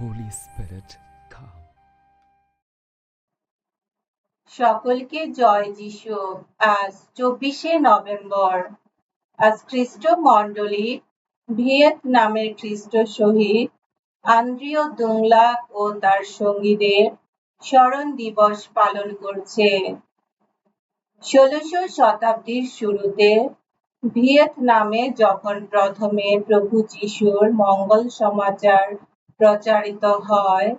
Holy Spirit, come. সকলকে জয় যিশু। আজ চব্বিশে নভেম্বর। আজ খ্রিস্ট মণ্ডলী ভিয়েতনামের খ্রিস্ট শহীদ আন্দ্রিয় দুংলা ও তার সঙ্গীদের স্মরণ দিবস পালন করছে। ষোলশ শতাব্দীর শুরুতে ভিয়েতনামে যখন প্রথমে প্রভু যিশুর মঙ্গল সমাচার প্রচারিত হয়,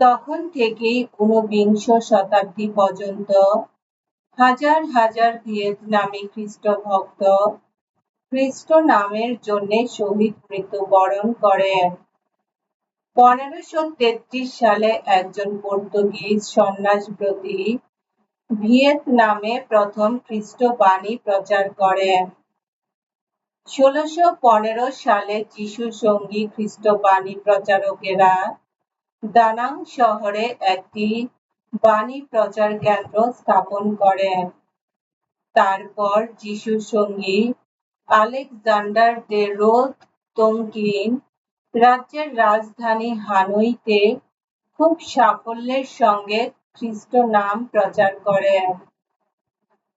তখন থেকেই ঊনবিংশ শতাব্দী পর্যন্ত হাজার হাজার ভিয়েতনামী খ্রিস্ট ভক্ত খ্রিস্ট নামের জন্য শহীদ মৃত্যুবরণ করেন। পনেরোশো তেত্রিশ সালে একজন পর্তুগিজ সন্ন্যাসব্রতী ভিয়েতনামে প্রথম খ্রিস্ট বাণী প্রচার করেন। ষোলশো পনেরো সালে যিশু সঙ্গী খ্রিস্ট বাণী প্রচারকেরা দানাং শহরে একটি বাণী প্রচার কেন্দ্র স্থাপন করেন। তারপর যিশু সঙ্গী আলেকজান্ডার দে রোদ তংকিন রাজ্যের রাজধানী হানইতে খুব সাফল্যের সঙ্গে খ্রিস্ট নাম প্রচার করেন।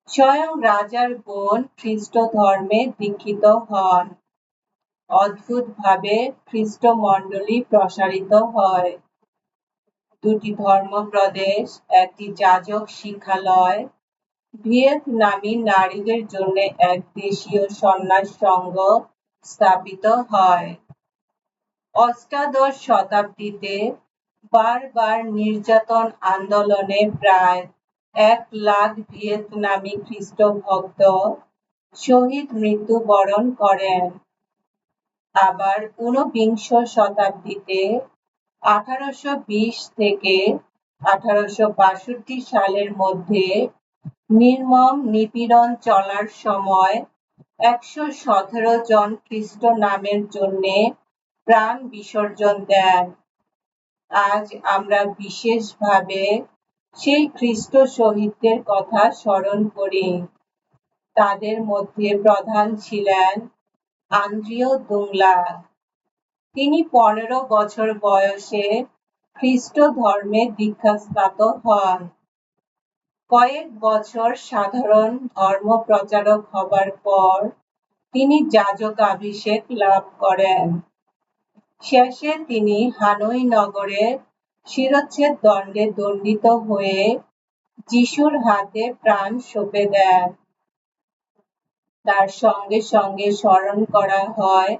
স্বয়ং রাজার বোন খ্রিস্ট ধর্মে দীক্ষিত হন। অদ্ভুতভাবে খ্রিস্ট মণ্ডলী প্রসারিত হয়। দুটি ধর্মপ্রদেশ, একটি যাজক শিক্ষালয়। ভিয়েতনামী নারীদের জন্য এক দেশীয় সন্ন্যাস সংঘ স্থাপিত হয়। অষ্টাদশ শতাব্দীতে বারবার নির্যাতন আন্দোলনে প্রায় এক লাখ ভিয়েতনামী খ্রিস্ট ভক্ত শহীদ মৃত্যুবরণ করেন। আবার ঊনবিংশ শতাব্দীতে আঠারোশো থেকে আঠারোশো সালের মধ্যে নির্মম নিপীড়ন চলার সময় একশো সতেরো জন খ্রিস্ট নামের জন্য প্রাণ বিসর্জন দেন। আজ আমরা বিশেষভাবে সেই খ্রিস্ট শহীদদের কথা স্মরণ করি। তাদের মধ্যে প্রধান ছিলেন আন্দ্রিয় দুংলা তিনি পনেরো বছর বয়সে খ্রিস্ট ধর্মে দীক্ষাস্নাত হন। কয়েক বছর সাধারণ ধর্ম প্রচারক হবার পর তিনি যাজকাভিষেক লাভ করেন। শেষে তিনি হানই নগরে শিরচ্ছেদ দণ্ডে দণ্ডিত হয়ে যিশুর হাতে প্রাণ সঁপে দেন তার সঙ্গে সঙ্গে স্মরণ করা হয়,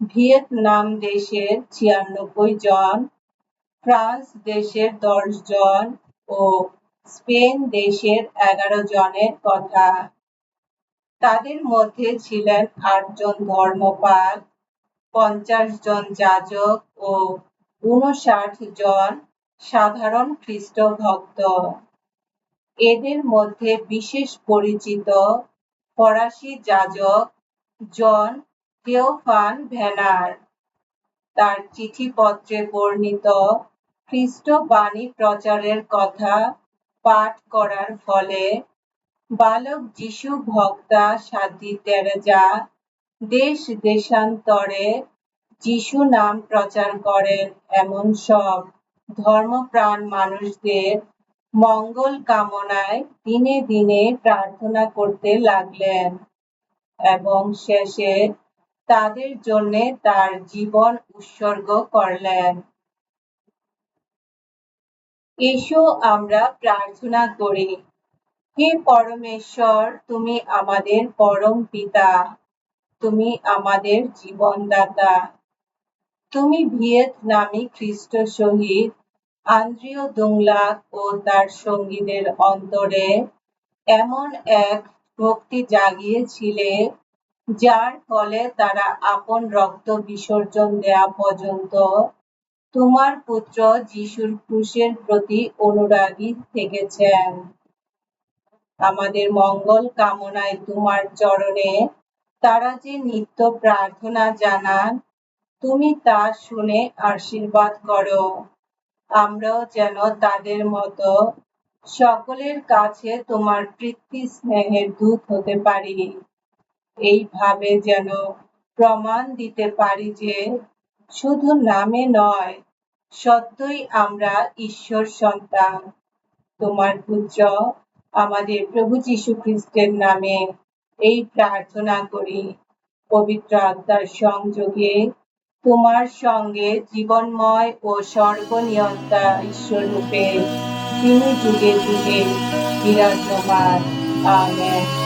ভিয়েতনাম দেশের ছিয়ানব্বই জন, ফ্রান্স দেশের দশ জন ও স্পেন দেশের এগারো জনের কথা। তাদের মধ্যে ছিলেন আটজন ধর্মপাল, পঞ্চাশ জন যাজক ও ঊনষাট জন সাধারণ খ্রিস্ট ভক্ত। এদের মধ্যে বিশেষ পরিচিত ফরাসি যাজক জন থিওফান ভ্যানার তার চিঠিপত্রে বর্ণিত খ্রিস্ট বাণী প্রচারের কথা পাঠ করার ফলে বালক যিশু ভক্তা সাধ্বী তেরেজা দেশ দেশান্তরে যিশু নাম প্রচার করেন এমন সব ধর্মপ্রাণ মানুষদের মঙ্গল কামনায় দিনে দিনে প্রার্থনা করতে লাগলেন এবং শেষে তাদের জন্য তার জীবন উৎসর্গ করলেন। এসো আমরা প্রার্থনা করি, হে পরমেশ্বর, তুমি আমাদের পরম পিতা, তুমি আমাদের জীবনদাতা। তুমি ভিয়েতনামী খ্রিস্ট শহীদ আন্দ্রিয় দুংলাক ও তার সঙ্গীদের অন্তরে এমন এক ভক্তি জাগিয়েছিলে, যার ফলে তারা আপন রক্ত বিসর্জন দেয়া পর্যন্ত তোমার পুত্র যিশুর ক্রুশের প্রতি অনুরাগী থেকেছেন। আমাদের মঙ্গল কামনায় তোমার চরণে তারা যে নিত্য প্রার্থনা জানান তুমি তা শুনে আশীর্বাদ করো। আমরাও যেন তাদের মতো সকলের কাছে তোমার তৃপ্তি স্নেহের দূত হতে পারি। এইভাবে যেন প্রমাণ দিতে পারি যে শুধু নামে নয়, সত্যই আমরা ঈশ্বর সন্তান। তোমার পুত্র আমাদের প্রভু যীশু খ্রিস্টের নামে এই প্রার্থনা করি। পবিত্র আত্মার সংযোগে তোমার সঙ্গে জীবনময় ও সর্বনিয়ন্তা ঈশ্বর রূপে তিনি যুগে যুগে বিরাজমান। আমেন।